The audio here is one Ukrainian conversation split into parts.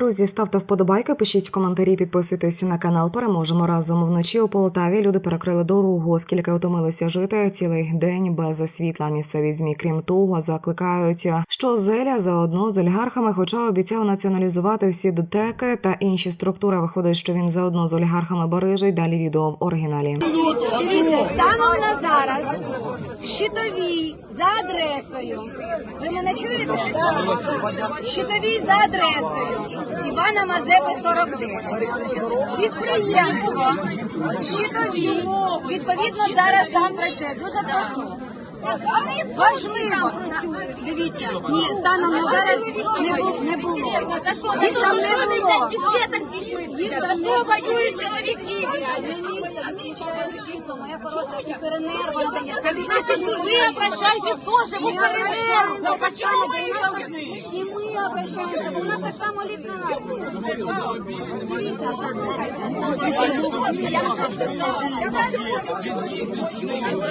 Друзі, ставте вподобайки, пишіть коментарі, підписуйтесь на канал. Переможемо разом вночі у Полтаві. Люди перекрили дорогу, оскільки утомилися жити цілий день без світла. Місцеві змі, крім того, закликають, що Зеля заодно з олігархами, хоча обіцяв націоналізувати всі ДТЕКи та інші структури. Виходить, що він заодно з олігархами барижить. Далі відео в оригіналі. Станом на зараз щитовій за адресою. Ви мене чуєте? Щитовій за адресою Івана Мазепи 49. Підприємство щитовій. Відповідно, зараз там працює. Дуже прошу. Важливо, дивіться, ні, станом на зараз не було. Не було. Їх там не було. Їх там не воюють відключає світло, моя хороша і перенервна. Це ви обращаєтесь теж, ви перенервна. І ми обращаємося, бо у нас так само лікарня. Дивіться, Я зараз разом з вами хочу вирішити цю проблему.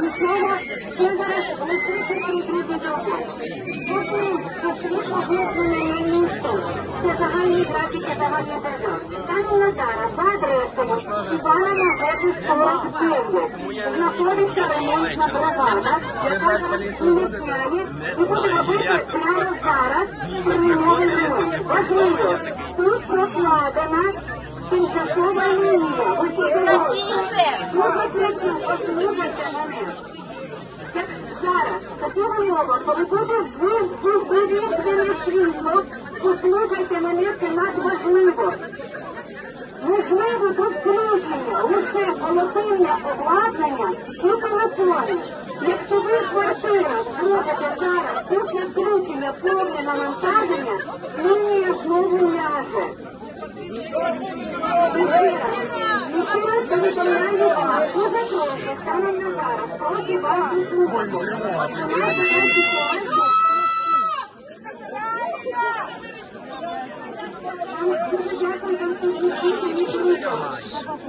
нічого це зараз добре. По-друге, світло вимкнене на місто. Це загальні графіки загальних держав. Стані на за адресою Івана Мазепи 49. Знаходиться ремонтна бригада, яка ініціює і буде робити прямо зараз терміновий ремонт. Важливо, тут прокладена тимчасова лінія. Ось і Дуже прошу, послухайте мене. Як зараз, такого мова, коли буде виведене світло, послухайте мене, це надважливо. Можливо, тут включення, лише голосиння обладнання і телефони. Якщо ви в квартирах зробите зараз після включення повне навантаження, лінія знову ляже. Раз повідомляю вас Дуже дякую вам тут всі, мені приємно.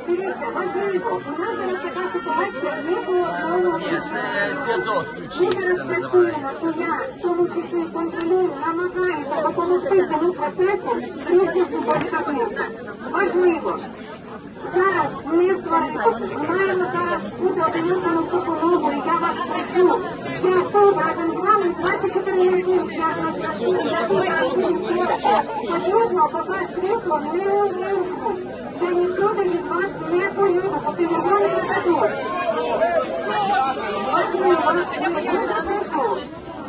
Дивіться, важливо, у нас зараз така ситуація, не було одного Ми зараз працюємо, я, в тому числі контролюю, намагаємося допомогти цьому процесу, бізнесу боротьби. Важливо. Зараз не сваритися. Ми маємо зараз бути об'єднану допомогу, і я вас прошу. Я тут разом з вами 24 години Потрібно, поки світло не увімкнуть. Це ніхто від вас не поїде, поки його не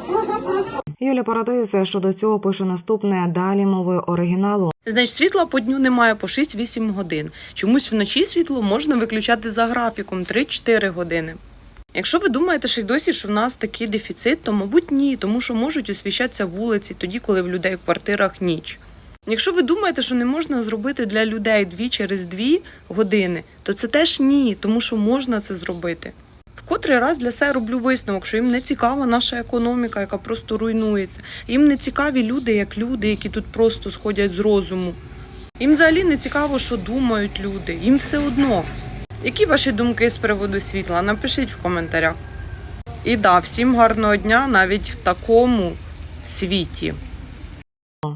Дуже прошу. Юля Парадис щодо цього пише наступне далі мови оригіналу. Значить, світла по дню немає по 6-8 годин. Чомусь вночі світло можна виключати за графіком 3-4 години. Якщо ви думаєте, що й досі, що в нас такий дефіцит, то мабуть ні, тому що можуть освіщатися вулиці тоді, коли в людей в квартирах ніч. Якщо ви думаєте, що не можна зробити для людей дві через дві години, то це теж ні, тому що можна це зробити. Котрий раз для себе роблю висновок, що їм не цікава наша економіка, яка просто руйнується. Їм не цікаві люди, як люди, які тут просто сходять з розуму. Їм взагалі не цікаво, що думають люди. Їм все одно. Які ваші думки з приводу світла? Напишіть в коментарях. І да, всім гарного дня навіть в такому світі.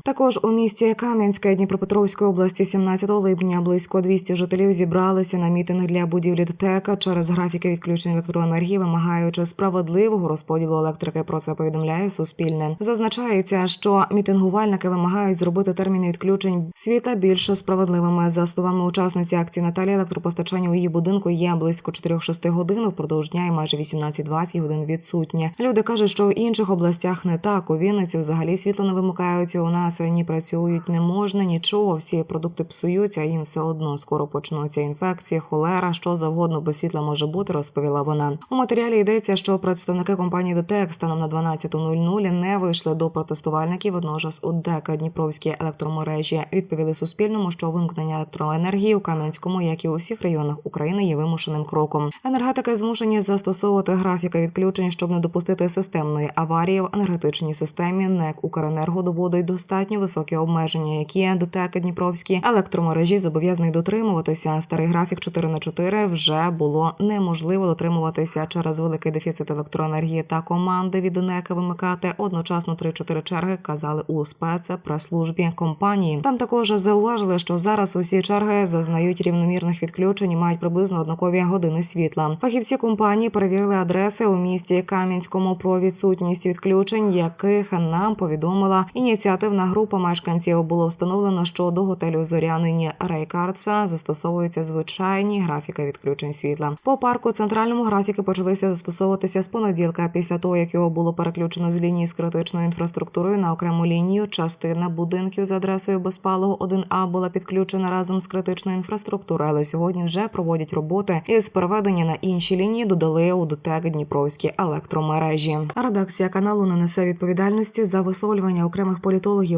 Також у місті Кам'янська Дніпропетровської області 17 липня близько 200 жителів зібралися на мітинг для будівлі ДТЕКа через графіки відключень електроенергії, вимагаючи справедливого розподілу електрики. Про це повідомляє Суспільне. Зазначається, що мітингувальники вимагають зробити терміни відключень світа більш справедливими. За словами учасниці акції Наталі, електропостачання у її будинку є близько 4-6 годин впродовж дня і майже 18-20 годин відсутнє. Люди кажуть, що в інших областях не так. У Вінниці взагалі світло не вимикають. У нас траси працюють не можна, нічого. Всі продукти псуються, їм все одно скоро почнуться інфекції, холера, що завгодно без світла може бути, розповіла вона. У матеріалі йдеться, що представники компанії ДТЕК станом на 12.00 не вийшли до протестувальників. Водночас у ДЕК Дніпровські електромережі відповіли Суспільному, що вимкнення електроенергії у Кам'янському, як і у всіх районах України, є вимушеним кроком. Енергетики змушені застосовувати графіки відключень, щоб не допустити системної аварії в енергетичній системі. НЕК Укренерго доводить достатньо високі обмеження, які ДТЕК Дніпровські електромережі зобов'язані дотримуватися. Старий графік 4 на 4 вже було неможливо дотримуватися через великий дефіцит електроенергії та команди від НЕК вимикати одночасно 3-4 черги. Казали у спецпрес-службі компанії. Там також зауважили, що зараз усі черги зазнають рівномірних відключень і мають приблизно однакові години світла. Фахівці компанії перевірили адреси у місті Кам'янському про відсутність відключень, яких нам повідомила ініціативна група мешканців. Було встановлено, що до готелю Зорянині Рейкардса застосовуються звичайні графіки відключень світла. По парку центральному графіки почалися застосовуватися з понеділка, після того як його було переключено з лінії з критичною інфраструктурою на окрему лінію. Частина будинків з адресою Безпалого 1А була підключена разом з критичною інфраструктурою, але сьогодні вже проводять роботи із переведення на інші лінії. Додали у ДТЕК Дніпровські електромережі. Редакція каналу не несе відповідальності за висловлювання окремих політологів,